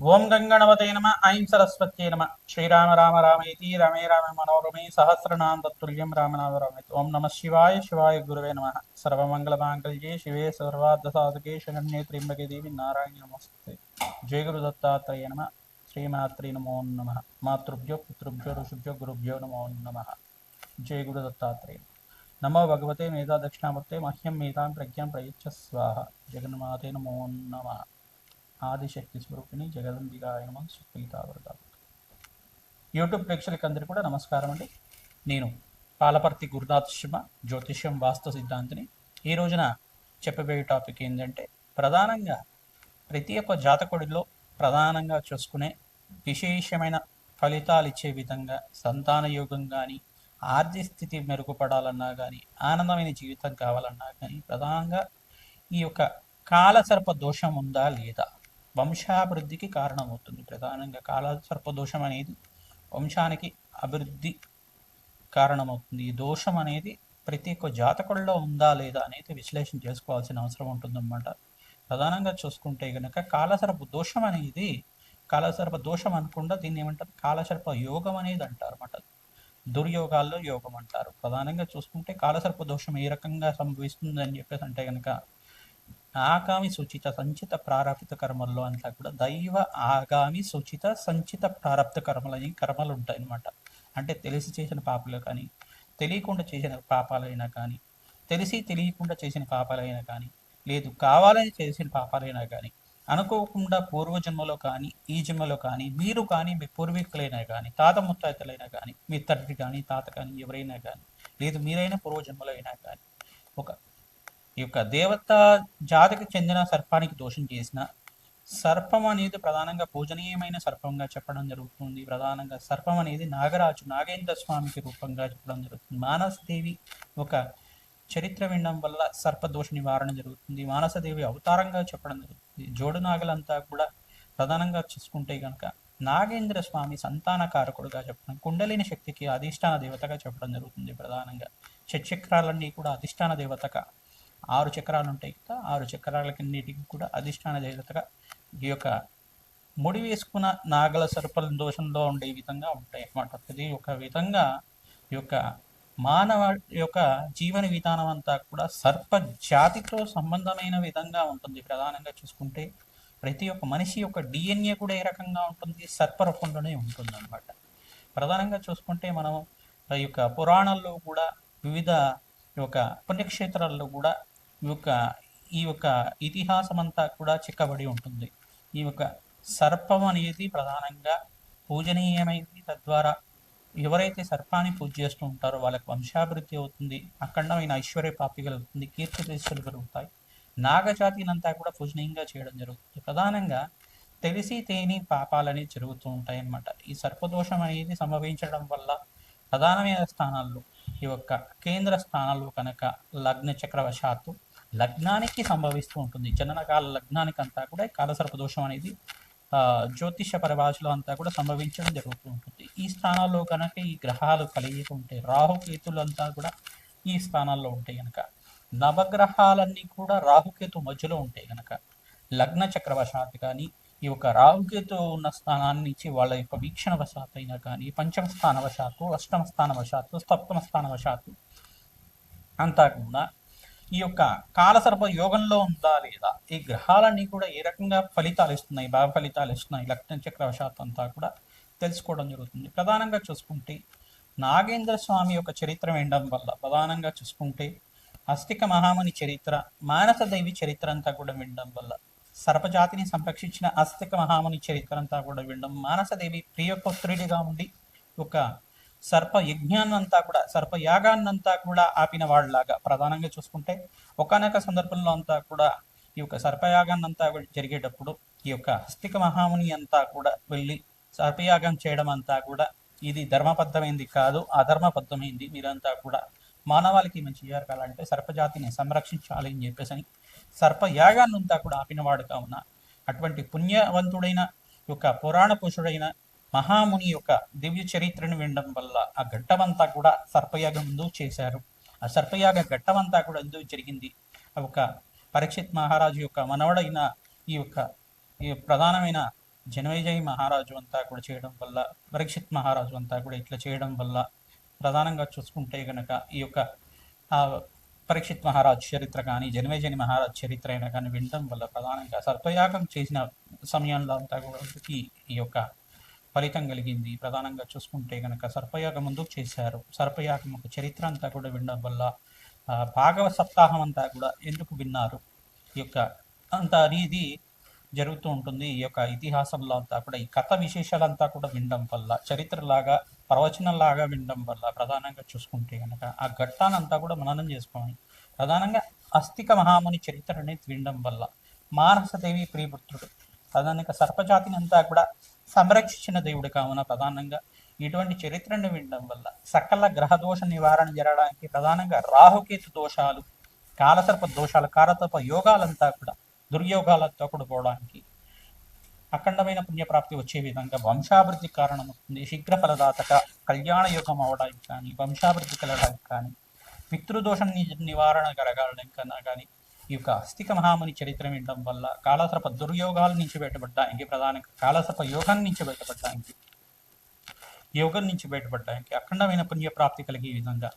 ఓం గంగణవతే నమ ఐం సరస్వత్యే నమ. శ్రీరామ రామ రామేతి రమే రామ మనోరమే సహస్రనామ తత్తుల్యం రామనామ రామేతి ఓం నమ శివాయ శివాయ గురువే నమ. సర్వమంగళమాంగళ్యే శివే సర్వార్థ సాధకే శరణ్యే త్రింబకే దేవి నారాయణ నమస్తే. జయ గురు దత్తాత్రేయ నమ. శ్రీమాత్రి నమో నమ. మాతృభ్యో పితృభ్యో ఋషుభ్యో గురుభ్యో నమో నమ. జయ గురు దత్తాత్రేయ నమో భగవతే మేధా దక్షిణామూర్తే మహ్యం మేధాం ప్రజ్ఞాం ప్రయుచ్చ స్వాహ. జగన్మాతే నమో నమ. ఆదిశక్తి స్వరూపిణి జగదంబికాయ నమ సుప్రీతావృత యూట్యూబ్ ప్రేక్షకులందరికీ కూడా నమస్కారం అండి. నేను పాలపర్తి గురునాథ్ శివ జ్యోతిష్యం వాస్తు సిద్ధాంతిని. ఈ రోజున చెప్పబోయే టాపిక్ ఏంటంటే ప్రధానంగా ప్రతి ఒక్క జాతకుడిలో ప్రధానంగా చూసుకునే విశేషమైన ఫలితాలు ఇచ్చే విధంగా సంతాన యోగం కానీ ఆర్థిక స్థితి మెరుగుపడాలన్నా కానీ ఆనందమైన జీవితం కావాలన్నా కానీ ప్రధానంగా ఈ యొక్క కాలసర్ప దోషం ఉందా లేదా? వంశాభివృద్ధికి కారణమవుతుంది. ప్రధానంగా కాలసర్ప దోషం అనేది వంశానికి అభివృద్ధి కారణమవుతుంది. ఈ దోషం అనేది ప్రతి ఒక్క జాతకుల్లో ఉందా లేదా అనేది విశ్లేషణ చేసుకోవాల్సిన అవసరం ఉంటుందన్నమాట. ప్రధానంగా చూసుకుంటే కనుక కాలసర్ప దోషం అనేది కాలసర్ప దోషం అనకుండా దీన్ని ఏమంటారు? కాలసర్ప యోగం అనేది అంటారు అన్నమాట దుర్యోగాల్లో యోగం అంటారు. ప్రధానంగా చూసుకుంటే కాలసర్ప దోషం ఏ రకంగా సంభవిస్తుంది అని చెప్పేసి అంటే కనుక ఆగామి సూచిత సంచిత ప్రారంభిత కర్మల్లో అంతా కూడా దైవ ఆగామి సూచిత సంచిత ప్రారంభ కర్మలు అని కర్మలు ఉంటాయి అన్నమాట. అంటే తెలిసి చేసిన పాపాలు కానీ తెలియకుండా చేసిన పాపాలైనా కానీ తెలిసి తెలియకుండా చేసిన పాపాలైనా కానీ లేదు కావాలని చేసిన పాపాలైనా కానీ అనుకోకుండా పూర్వజన్మలో కానీ ఈ జన్మలో కానీ మీరు కానీ మీ పూర్వీకులైనా కానీ తాత ముత్తాతలైనా కానీ మీ తండ్రి కానీ తాత కానీ ఎవరైనా కానీ లేదు మీరైనా పూర్వజన్మలో అయినా కానీ ఒక ఈ యొక్క దేవత జాతికి చెందిన సర్పానికి దోషం చేసిన సర్పం అనేది ప్రధానంగా పూజనీయమైన సర్పంగా చెప్పడం జరుగుతుంది. ప్రధానంగా సర్పం అనేది నాగరాజు నాగేంద్ర స్వామికి రూపంగా చెప్పడం జరుగుతుంది. మానసదేవి ఒక చరిత్ర వినడం వల్ల సర్పదోష నివారణ జరుగుతుంది. మానసదేవి అవతారంగా చెప్పడం జరుగుతుంది. జోడు నాగలంతా కూడా ప్రధానంగా చూసుకుంటే కనుక నాగేంద్ర స్వామి సంతాన కారకుడుగా చెప్పడం కుండలిని శక్తికి అధిష్టాన దేవతగా చెప్పడం జరుగుతుంది ప్రధానంగా. చక్రాలన్నీ కూడా అధిష్టాన దేవతగా ఆరు చక్రాలు ఉంటాయి కదా ఆరు చక్రాలకన్నిటికి కూడా అధిష్టాన దేవతగా ఈ యొక్క ముడి వేసుకున్న నాగల సర్పల దోషంలో ఉండే విధంగా ఉంటాయి అన్నమాట. ఇది ఒక విధంగా ఈ యొక్క మానవ యొక్క జీవన విధానం అంతా కూడా సర్ప జాతితో సంబంధమైన విధంగా ఉంటుంది. ప్రధానంగా చూసుకుంటే ప్రతి ఒక్క మనిషి యొక్క డిఎన్ఏ కూడా ఏ రకంగా ఉంటుంది? సర్ప రూపంలోనే ఉంటుంది అనమాట ప్రధానంగా చూసుకుంటే మనం ఈ యొక్క పురాణాల్లో కూడా వివిధ ఈ యొక్క పుణ్యక్షేత్రాల్లో కూడా ఈ యొక్క ఈ యొక్క ఇతిహాసం అంతా కూడా చిక్కబడి ఉంటుంది. ఈ యొక్క సర్పం అనేది ప్రధానంగా పూజనీయమైంది. తద్వారా ఎవరైతే సర్పాన్ని పూజ చేస్తూ ఉంటారో వాళ్ళకి వంశాభివృద్ధి అవుతుంది. అఖండమైన ఐశ్వర్య ప్రాప్తి కలుగుతుంది. కీర్తి ప్రతిష్టలు కలుగుతాయి నాగజాతినంతా కూడా పూజనీయంగా చేయడం జరుగుతుంది. ప్రధానంగా తెలిసి తేని పాపాలని జరుగుతూ ఉంటాయి అన్నమాట ఈ సర్పదోషం అనేది సంభవించడం వల్ల ప్రధానమైన స్థానాల్లో ఈ యొక్క కేంద్ర స్థానాల్లో కనుక లగ్న చక్రవశాత్తు లగ్నానికి సంభవిస్తూ ఉంటుంది. జననకాల లగ్నానికి అంతా కూడా కాలసర్ప దోషం అనేది జ్యోతిష పరిభాషలో అంతా కూడా సంభవించడం జరుగుతూ ఉంటుంది. ఈ స్థానాల్లో కనుక ఈ గ్రహాలు కలిగి ఉంటే రాహుకేతులు అంతా కూడా ఈ స్థానాల్లో ఉంటాయి కనుక నవగ్రహాలన్నీ కూడా రాహుకేతు మధ్యలో ఉంటాయి కనుక లగ్న చక్రవశాత్తు కానీ ఈ యొక్క రాహుకేతు ఉన్న స్థానాన్ని నుంచి వాళ్ళ యొక్క వీక్షణ వశాత్తు అయినా కానీ పంచమ స్థాన వశాత్తు అష్టమ స్థాన వశాత్తు సప్తమ స్థాన వశాత్తు అంతా కూడా ఈ యొక్క కాలసర్ప యోగంలో ఉందా లేదా? ఈ గ్రహాలన్నీ కూడా ఏ రకంగా ఫలితాలు ఇస్తున్నాయి? బాగా ఫలితాలు ఇస్తున్నాయి? లగ్న చక్రవశాత్తు అంతా కూడా తెలుసుకోవడం జరుగుతుంది. ప్రధానంగా చూసుకుంటే నాగేంద్ర స్వామి యొక్క చరిత్ర వినడం వల్ల ప్రధానంగా చూసుకుంటే అస్తిక మహాముని చరిత్ర మానస దైవి చరిత్ర అంతా కూడా వినడం వల్ల సర్పజాతిని సంరక్షించిన అస్తిక మహాముని చరిత్ర అంతా కూడా వినడం మానసదేవి ప్రియ పుత్రుడిగా ఉండి ఒక సర్ప యజ్ఞాన్నంతా కూడా సర్ప యాగాన్నంతా కూడా ఆపిన వాళ్ళలాగా ప్రధానంగా చూసుకుంటే ఒకనొక సందర్భంలో అంతా కూడా ఈ యొక్క సర్పయాగాన్నంతా జరిగేటప్పుడు ఈ యొక్క హస్తిక మహాముని అంతా కూడా వెళ్ళి సర్పయాగం చేయడం అంతా కూడా ఇది ధర్మబద్ధమైంది కాదు అధర్మబద్ధమైంది. మీరంతా కూడా మానవాళికి మంచి జరగాలంటే సర్పజాతిని సంరక్షించాలి అని చెప్పేసి సర్పయాగాన్నంతా కూడా ఆపినవాడు కావున అటువంటి పుణ్యవంతుడైన యొక్క పురాణ పురుషుడైన మహాముని యొక్క దివ్య చరిత్రను వినడం వల్ల ఆ ఘట్టమంతా కూడా సర్పయాగం ఎందుకు చేశారు. ఆ సర్పయాగ ఘట్టమంతా కూడా ఎందుకు జరిగింది. ఒక పరీక్షిత్ మహారాజు యొక్క మనవడైన ఈ యొక్క ఈ ప్రధానమైన జనమేజయ మహారాజు అంతా కూడా చేయడం వల్ల పరీక్షిత్ మహారాజు అంతా కూడా ఇట్లా చేయడం వల్ల ప్రధానంగా చూసుకుంటే గనక ఈ యొక్క ఆ పరీక్షిత్ మహారాజ్ చరిత్ర కానీ జనమేజని మహారాజ్ చరిత్ర అయినా కానీ వినడం వల్ల ప్రధానంగా సర్పయాగం చేసిన సమయంలో అంతా కూడా ఈ యొక్క ఫలితం కలిగింది. ప్రధానంగా చూసుకుంటే కనుక సర్పయాగం ముందుకు చేశారు. సర్పయాగం ఒక చరిత్ర అంతా కూడా వినడం వల్ల భాగవ సప్తాహం అంతా కూడా ఎందుకు విన్నారు? ఈ యొక్క అంత అనేది జరుగుతూ ఉంటుంది. ఈ యొక్క ఇతిహాసంలో అంతా కూడా ఈ కథ విశేషాలంతా కూడా వినడం వల్ల చరిత్రలాగా ప్రవచనంలాగా వినడం వల్ల ప్రధానంగా చూసుకుంటే కనుక ఆ ఘట్టానంతా కూడా మననం చేసుకోవాలి. ప్రధానంగా అస్థిక మహాముని చరిత్ర అనేది వినడం వల్ల మానసదేవి ప్రియపుత్రుడు ప్రధానంగా సర్పజాతిని అంతా కూడా సంరక్షించిన దేవుడు కావున ప్రధానంగా ఇటువంటి చరిత్రను వినడం వల్ల సకల గ్రహ దోష నివారణ జరగడానికి ప్రధానంగా రాహుకేతు దోషాలు కాలసర్ప దోషాలు కాలసర్ప యోగాలంతా కూడా దుర్యోగాలతో కూడుకోవడానికి అఖండమైన పుణ్యప్రాప్తి వచ్చే విధంగా వంశాభివృద్ధి కారణమవుతుంది శీఘ్ర ఫలదాతక కళ్యాణ యోగం అవడానికి కానీ వంశాభివృద్ధి కలగడానికి కానీ పితృదోషం నివారణ కలగడానికి కన్నా కానీ ఈ యొక్క అస్థిక మహాముని చరిత్ర వినడం వల్ల కాలసర్ప దుర్యోగాల నుంచి బయటపడడానికి ప్రధానంగా కాలసర్ప యోగం నుంచి బయటపడడానికి యోగం నుంచి బయటపడడానికి అఖండమైన పుణ్యప్రాప్తి కలిగే విధంగా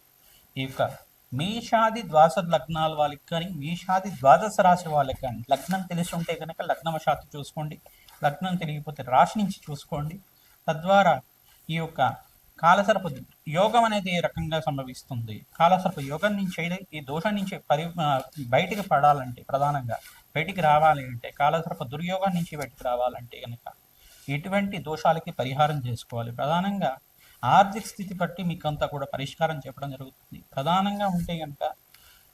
ఈ యొక్క మేషాది ద్వాదశ లగ్నాల వాళ్ళకి కానీ మేషాది ద్వాదశ రాశి వాళ్ళకి కానీ లగ్నం తెలిసి ఉంటే కనుక లగ్నవశాత్తు చూసుకోండి. లగ్నం తెలియకపోతే రాశి నుంచి చూసుకోండి. తద్వారా ఈ యొక్క కాలసర్ప యోగం అనేది ఏ రకంగా సంభవిస్తుంది? కాలసర్ప యోగం నుంచి అయితే ఈ దోషం నుంచి పరి బయటికి పడాలంటే ప్రధానంగా బయటికి రావాలి అంటే కాలసర్ప దుర్యోగం నుంచి బయటికి రావాలంటే కనుక ఎటువంటి దోషాలకి పరిహారం చేసుకోవాలి? ప్రధానంగా ఆర్థిక స్థితి బట్టి మీకు అంతా కూడా పరిష్కారం చెప్పడం జరుగుతుంది. ప్రధానంగా ఉంటే కనుక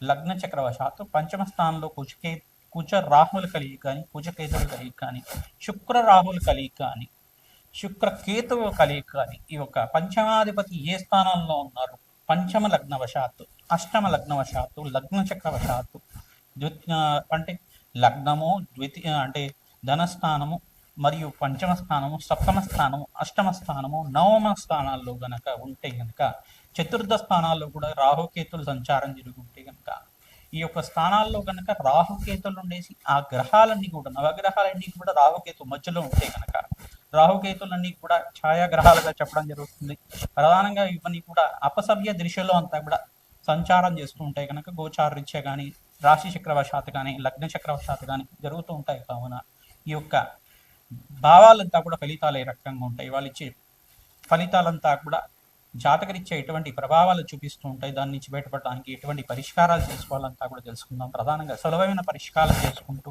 లగ్న చక్రవశాత్తు పంచమ స్థానంలో కుచకే కుచ రాహుల కలిగి కానీ కుచకేతులు కలిగి కానీ శుక్ర రాహుల కలిగి కానీ శుక్ర కేతువు కలిగి కానీ ఈ యొక్క పంచమాధిపతి ఏ స్థానంలో ఉన్నారు? పంచమ లగ్నవశాత్తు అష్టమ లగ్నవశాత్తు లగ్న చక్రవశాత్తు ద్వితీయ అంటే లగ్నము ద్వితీయ అంటే ధనస్థానము మరియు పంచమ స్థానము సప్తమ స్థానము అష్టమ స్థానము నవమ స్థానాల్లో గనక ఉంటే గనక చతుర్థ స్థానాల్లో కూడా రాహుకేతులు సంచారం జరుగుంటే గనక ఈ యొక్క స్థానాల్లో గనక రాహుకేతులు ఉండేసి ఆ గ్రహాలన్నీ కూడా నవగ్రహాలన్నీ కూడా రాహుకేతు మధ్యలో ఉంటే గనక రాహుకేతులన్నీ కూడా ఛాయాగ్రహాలుగా చెప్పడం జరుగుతుంది. ప్రధానంగా ఇవన్నీ కూడా అపసవ్య దృశ్యలో అంతా కూడా సంచారం చేస్తూ ఉంటాయి కనుక గోచారరీత్యా కానీ రాశి చక్రవశాత్ కానీ లగ్న చక్రవశాత్ కానీ జరుగుతూ ఉంటాయి కావున ఈ యొక్క భావాలంతా కూడా ఫలితాలు ఏ రకంగా ఉంటాయి. వాళ్ళు ఇచ్చే ఫలితాలంతా కూడా జాతకరిచ్చే ఎటువంటి ప్రభావాలు చూపిస్తూ ఉంటాయి. దాని నుంచి బయటపడడానికి ఎటువంటి పరిష్కారాలు చేసుకోవాలంతా కూడా తెలుసుకుందాం. ప్రధానంగా సులభమైన పరిష్కారాలు చేసుకుంటూ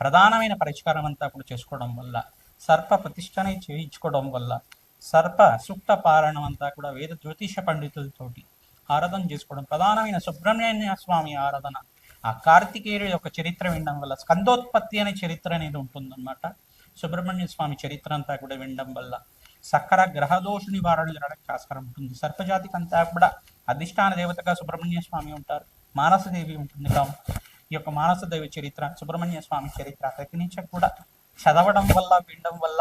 ప్రధానమైన పరిష్కారం అంతా కూడా చేసుకోవడం వల్ల సర్ప ప్రతిష్టని చేయించుకోవడం వల్ల సర్ప సుక్త పారాయణం అంతా కూడా వేద జ్యోతిష పండితులతోటి ఆరాధన చేసుకోవడం ప్రధానమైన సుబ్రహ్మణ్య స్వామి ఆరాధన ఆ కార్తికేయుడి యొక్క చరిత్ర వినడం వల్ల స్కందోత్పత్తి అనే చరిత్ర అనేది ఉంటుందన్నమాట. సుబ్రహ్మణ్య స్వామి చరిత్ర అంతా కూడా వినడం వల్ల సక్కర గ్రహదోష నివారణ జరగడానికి ఆస్కారం ఉంటుంది. సర్పజాతికి అంతా కూడా అధిష్టాన దేవతగా సుబ్రహ్మణ్య స్వామి ఉంటారు. మానసదేవి ఉంటుంది కావున ఈ యొక్క మానసదేవి చరిత్ర సుబ్రహ్మణ్య స్వామి చరిత్ర ప్రతి నుంచి కూడా చదవడం వల్ల వినడం వల్ల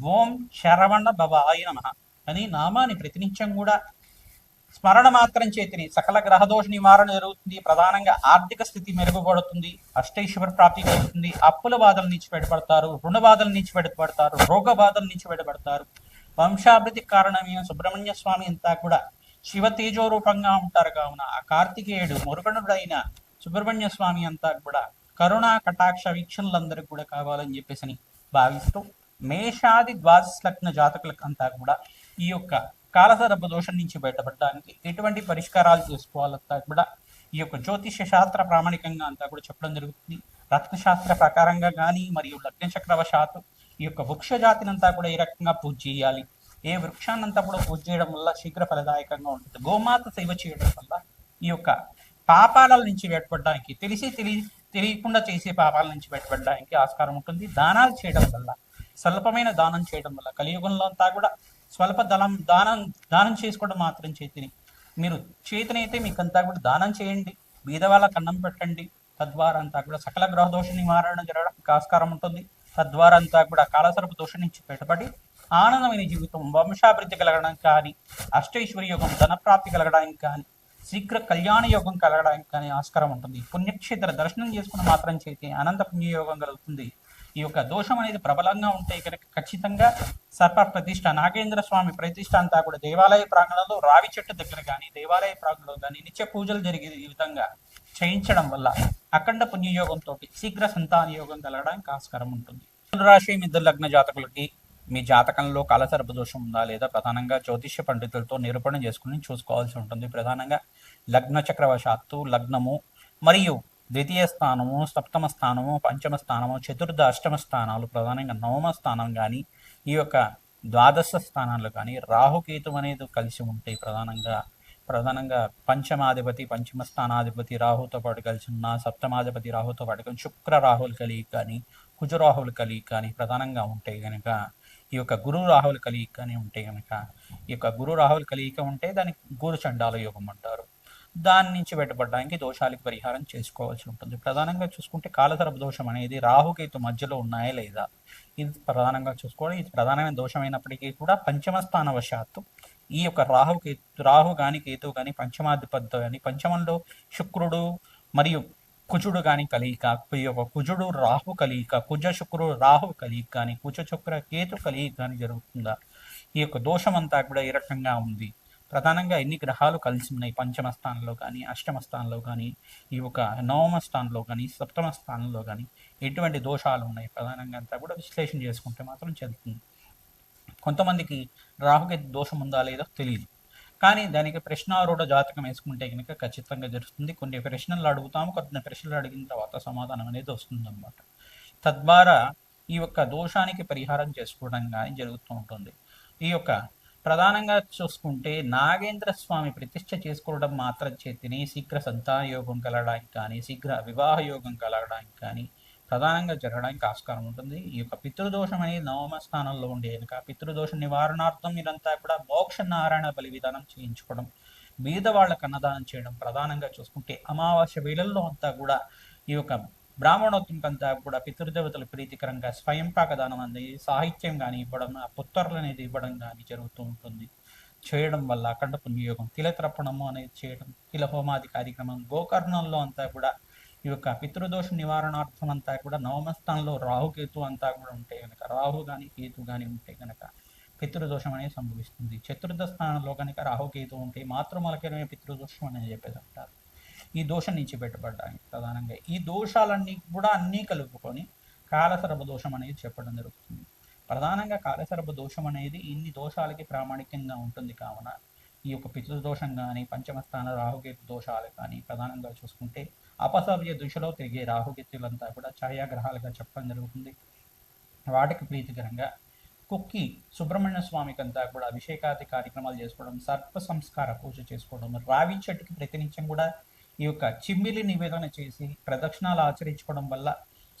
ఓం శరవణ భవాయ నమ అని నామాన్ని ప్రతినిత్యం కూడా స్మరణ మాత్రం చేతిని సకల గ్రహదోష నివారణ జరుగుతుంది. ప్రధానంగా ఆర్థిక స్థితి మెరుగుపడుతుంది. అష్టైశ్వర ప్రాప్తి కలుగుతుంది. అప్పుల బాధల నుంచి బయటపడతారు. రుణ బాధల నుంచి బయటపడతారు. రోగ బాధల నుంచి బయటపడతారు. వంశాభివృద్ధి కారణమైన సుబ్రహ్మణ్య స్వామి అంతా కూడా శివ తేజో రూపంగా ఉంటారు కావున ఆ కార్తికేయుడు మురుగనుడైన సుబ్రహ్మణ్య స్వామి అంతా కూడా కరుణా కటాక్ష వీక్షణలందరికీ కూడా కావాలని చెప్పేసి భావిస్తూ మేషాది ద్వాదశ లగ్న జాతకులకు అంతా కూడా ఈ యొక్క కాలసర్ప దోషం నుంచి బయటపడడానికి ఎటువంటి పరిష్కారాలు చేసుకోవాలంతా కూడా ఈ యొక్క జ్యోతిష శాస్త్ర ప్రామాణికంగా అంతా కూడా చెప్పడం జరుగుతుంది. రత్నశాస్త్ర ప్రకారంగా కానీ మరియు లగ్న చక్రవశాత్తు ఈ యొక్క వృక్ష జాతినంతా కూడా ఏ రకంగా పూజ చేయాలి? ఏ వృక్షాన్నంతా కూడా పూజ చేయడం వల్ల శీఘ్ర ఫలదాయకంగా ఉంటుంది. గోమాత సేవ చేయడం వల్ల ఈ యొక్క పాపాల నుంచి బయటపడడానికి తెలిసి తెలియ తెలియకుండా చేసే పాపాల నుంచి బయటపడడానికి ఆస్కారం ఉంటుంది. దానాలు చేయడం వల్ల స్వల్పమైన దానం చేయడం వల్ల కలియుగంలో అంతా కూడా స్వల్ప దళం దానం దానం చేసుకోవడం మాత్రం చేతిని. మీరు చేతినైతే మీకు అంతా కూడా దానం చేయండి. బీదవాళ్ళ కన్నం అన్నం పెట్టండి. తద్వారా అంతా కూడా సకల గ్రహదోష నివారణ జరగడానికి ఆస్కారం ఉంటుంది. తద్వారా అంతా కూడా కాలసర్ప దోషం నుంచి బయటపడి ఆనందమైన జీవితం వంశాభివృద్ధి కలగడానికి కానీ అష్టైశ్వర్య యోగం ధనప్రాప్తి కలగడానికి కానీ శీఘ్ర కళ్యాణ యోగం కలగడానికి కానీ ఆస్కారం ఉంటుంది. పుణ్యక్షేత్ర దర్శనం చేసుకుని మాత్రం చేతి అనంత పుణ్యయోగం కలుగుతుంది. ఈ యొక్క దోషం అనేది ప్రబలంగా ఉంటే కనుక ఖచ్చితంగా సర్ప ప్రతిష్ట నాగేంద్ర స్వామి ప్రతిష్ట అంతా కూడా దేవాలయ ప్రాంగణంలో రావి చెట్టు దగ్గర కానీ దేవాలయ ప్రాంగణంలో కానీ నిత్య పూజలు జరిగే ఈ విధంగా చేయించడం వల్ల అఖండ పుణ్యయోగంతో శీఘ్ర సంతాన యోగం కలగడానికి ఆస్కారం ఉంటుంది. రాశి మిద్దరు లగ్న జాతకులకి మీ జాతకంలో కాలసర్ప దోషం ఉందా లేదా ప్రధానంగా జ్యోతిష్య పండితులతో నిరూపణ చేసుకుని చూసుకోవాల్సి ఉంటుంది. ప్రధానంగా లగ్న చక్రవశాత్తు లగ్నము మరియు ద్వితీయ స్థానము సప్తమ స్థానము పంచమ స్థానము చతుర్థ అష్టమ స్థానాలు ప్రధానంగా నవమ స్థానం కానీ ఈ యొక్క ద్వాదశ స్థానాలు కానీ రాహుకేతు అనేది కలిసి ఉంటాయి ప్రధానంగా ప్రధానంగా పంచమాధిపతి పంచమ స్థానాధిపతి రాహుతో పాటు కలిసి ఉన్న సప్తమాధిపతి రాహుతో పాటు కలిసి శుక్ర రాహులు కలిగి కానీ కుజరాహులు కలిగి కానీ ప్రధానంగా ఉంటాయి కనుక ఈ యొక్క గురు రాహులు కలిగి కానీ ఉంటాయి కనుక ఈ యొక్క గురు రాహులు కలిగిక ఉంటే దానికి గురు చండాల యోగం అంటారు. దాని నుంచి బయటపడడానికి దోషాలకు పరిహారం చేసుకోవాల్సి ఉంటుంది. ప్రధానంగా చూసుకుంటే కాలతరపు దోషం అనేది రాహుకేతు మధ్యలో ఉన్నాయా లేదా? ఇది ప్రధానంగా చూసుకోవడం ఇది ప్రధానమైన దోషమైనప్పటికీ కూడా పంచమ స్థానవశాత్తు ఈ యొక్క రాహు కేతు రాహు కానీ కేతు కానీ పంచమాధిపతి కానీ పంచమంలో శుక్రుడు మరియు కుజుడు కానీ కలియిక ఈ యొక్క కుజుడు రాహు కలియిక కుజ శుక్రుడు రాహు కలియిక కానీ కుజ శుక్ర కేతు కలియిక కానీ జరుగుతుందా? ఈ యొక్క దోషం అంతా కూడా ఈ రకంగా ఉంది? ప్రధానంగా ఎన్ని గ్రహాలు కలిసి ఉన్నాయి? పంచమ స్థానంలో కానీ అష్టమ స్థానంలో కానీ ఈ యొక్క నవమ స్థానంలో కానీ సప్తమ స్థానంలో కానీ ఎటువంటి దోషాలు ఉన్నాయి? ప్రధానంగా అంతా కూడా విశ్లేషణ చేసుకుంటే మాత్రం చెల్లుతుంది కొంతమందికి రాహుకేతు దోషం ఉందా లేదో తెలియదు కానీ దానికి ప్రశ్నారూఢ జాతకం వేసుకుంటే కనుక ఖచ్చితంగా జరుగుతుంది. కొన్ని ప్రశ్నలు అడుగుతాము కొన్ని ప్రశ్నలు అడిగిన తర్వాత సమాధానం అనేది వస్తుంది అనమాట తద్వారా ఈ యొక్క దోషానికి పరిహారం చేసుకోవడం కానీ జరుగుతూ ఉంటుంది. ఈ యొక్క ప్రధానంగా చూసుకుంటే నాగేంద్ర స్వామి ప్రతిష్ట చేసుకోవడం మాత్రం చేతిని శీఘ్ర సంతాన యోగం కలగడానికి కానీ శీఘ్ర వివాహ యోగం కలగడానికి కానీ ప్రధానంగా జరగడానికి ఆస్కారం ఉంటుంది. ఈ యొక్క పితృదోషం అనేది నవమ స్థానంలో ఉండే కనుక పితృదోష నివారణార్థం మీరంతా కూడా మోక్ష నారాయణ బలి విధానం చేయించుకోవడం బీద వాళ్ళకు అన్నదానం చేయడం ప్రధానంగా చూసుకుంటే అమావాస్య వేళల్లో అంతా కూడా ఈ యొక్క బ్రాహ్మణోత్తంకంతా కూడా పితృదేవతల ప్రీతికరంగా స్వయం దానం అనేది సాహిత్యం కానీ ఇవ్వడం ఆ పుత్తర్లు అనేది ఇవ్వడం కానీ జరుగుతూ ఉంటుంది. చేయడం వల్ల అఖండ పుణ్యయోగం తిలతర్పణము అనేది చేయడం తిల హోమాది కార్యక్రమం గోకర్ణంలో అంతా కూడా ఈ యొక్క పితృదోష నివారణార్థం అంతా కూడా నవమ స్థానంలో రాహుకేతు అంతా కూడా ఉంటే కనుక రాహు కానీ కేతు కానీ ఉంటే కనుక పితృదోషం అనేది సంభవిస్తుంది. చతుర్థ స్థానంలో కనుక రాహుకేతు ఉంటే మాతృమలకరమే పితృదోషం అనేది చెప్పేది అంటారు ఈ దోషం నుంచి పెట్టబడ్డాయి ప్రధానంగా. ఈ దోషాలన్నీ కూడా అన్నీ కలుపుకొని కాలసర్ప దోషం అనేది చెప్పడం జరుగుతుంది. ప్రధానంగా కాలసర్ప దోషం అనేది ఇన్ని దోషాలకి ప్రామాణికంగా ఉంటుంది కావున ఈ యొక్క పితృదోషం కానీ పంచమస్థాన రాహుగేతు దోషాలు కానీ ప్రధానంగా చూసుకుంటే అపసవ్య దిశలో తిరిగే రాహుగేతులంతా కూడా ఛాయాగ్రహాలుగా చెప్పడం జరుగుతుంది. వాటికి ప్రీతికరంగా కుక్కి సుబ్రహ్మణ్య స్వామికి అంతా కూడా అభిషేకాది కార్యక్రమాలు చేసుకోవడం సర్ప సంస్కార పూజ చేసుకోవడం రావి చెట్టుకి ప్రతినిత్యం కూడా ఈ యొక్క చిమ్మిలి నివేదన చేసి ప్రదక్షిణాలు ఆచరించుకోవడం వల్ల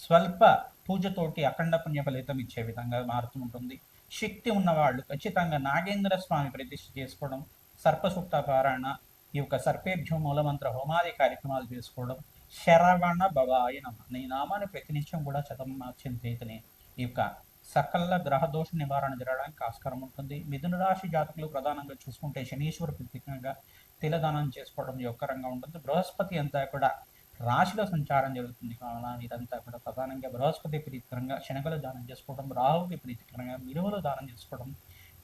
స్వల్ప పూజతోటి అఖండ పుణ్య ఫలితం ఇచ్చే విధంగా మారుతూ ఉంటుంది. శక్తి ఉన్నవాళ్ళు ఖచ్చితంగా నాగేంద్ర స్వామి ప్రతిష్ఠ చేసుకోవడం సర్పసూక్త పారాయణ ఈ యొక్క సర్పేభ్యం మూలమంత్ర హోమాది కార్యక్రమాలు చేసుకోవడం శరవణ భవాయ నమ. నీ నామాన్ని ప్రతినిత్యం కూడా చదమార్చిన చేతనే ఈ యొక్క సకల గ్రహదోష నివారణ జరగడానికి ఆస్కారం ఉంటుంది. మిథున రాశి జాతకులు ప్రధానంగా చూసుకుంటే శనీశ్వర ప్రత్యేకంగా తిలదానం చేసుకోవడం యొక్క రంగం ఉంటుంది. బృహస్పతి అంతా కూడా రాశిలో సంచారం జరుగుతుంది కావున ఇదంతా కూడా ప్రధానంగా బృహస్పతి ప్రీతికరంగా శనగలు దానం చేసుకోవడం రాహుకి ప్రీతికరంగా మినువులు దానం చేసుకోవడం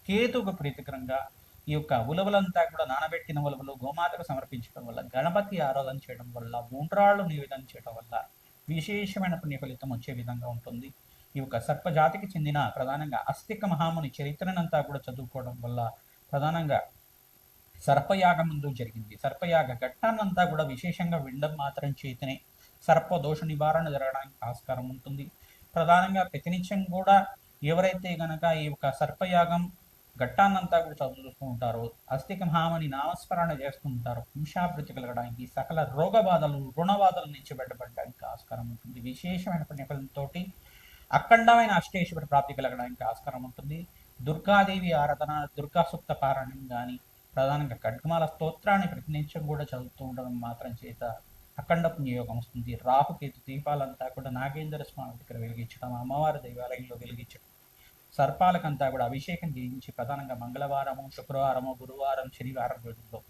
కేతుకు ప్రీతికరంగా ఈ యొక్క ఉలవలంతా కూడా నానబెట్టిన ఉలవలు గోమాతకు సమర్పించడం వల్ల గణపతి ఆరాధన చేయడం వల్ల మూండ్రాళ్ళు నివేదన చేయడం వల్ల విశేషమైన పుణ్య ఫలితం వచ్చే విధంగా ఉంటుంది. ఈ యొక్క సర్పజాతికి చెందిన ప్రధానంగా అస్తిక మహాముని చరిత్రనంతా కూడా చదువుకోవడం వల్ల ప్రధానంగా సర్పయాగముందు జరిగింది. సర్పయాగ ఘట్టాన్నంతా కూడా విశేషంగా వినడం మాత్రం చేతనే సర్ప దోష నివారణ జరగడానికి ఆస్కారం ఉంటుంది. ప్రధానంగా ప్రతినిత్యం కూడా ఎవరైతే గనక ఈ యొక్క సర్పయాగం ఘట్టాన్నంతా కూడా చదువుతూ ఉంటారో అస్థిక మహామని నామస్మరణ చేస్తూ ఉంటారో హింసాభృతి కలగడానికి సకల రోగ బాధలు నుంచి బయటపడడానికి ఆస్కారం ఉంటుంది. విశేషమైన పుణ్యఫలంతో అఖండమైన అష్టేశ్వర ప్రాప్తి కలగడానికి ఆస్కారం ఉంటుంది. దుర్గాదేవి ఆరాధన దుర్గా సుప్త పారాయణం కానీ ప్రధానంగా ఖడ్గమాల స్తోత్రాన్ని ప్రతినిత్యం కూడా చదువుతూ ఉండడం మాత్రం చేత అఖండ పుణ్యయోగం వస్తుంది. రాహుకేతు దీపాలంతా కూడా నాగేంద్ర స్వామి దగ్గర వెలిగించడం అమ్మవారి దేవాలయంలో వెలిగించడం సర్పాలకంతా కూడా అభిషేకం చేయించి ప్రధానంగా మంగళవారము శుక్రవారము గురువారం శనివారం రోజుల్లో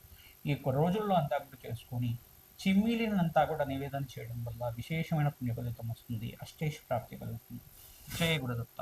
ఈ యొక్క రోజుల్లో అంతా కూడా చేసుకొని చిమ్మిలినంతా కూడా నివేదన చేయడం వల్ల విశేషమైన పుణ్య ఫలితం వస్తుంది. అష్టేష్ ప్రాప్తి కలుగుతుంది. జయ గురుదత్త.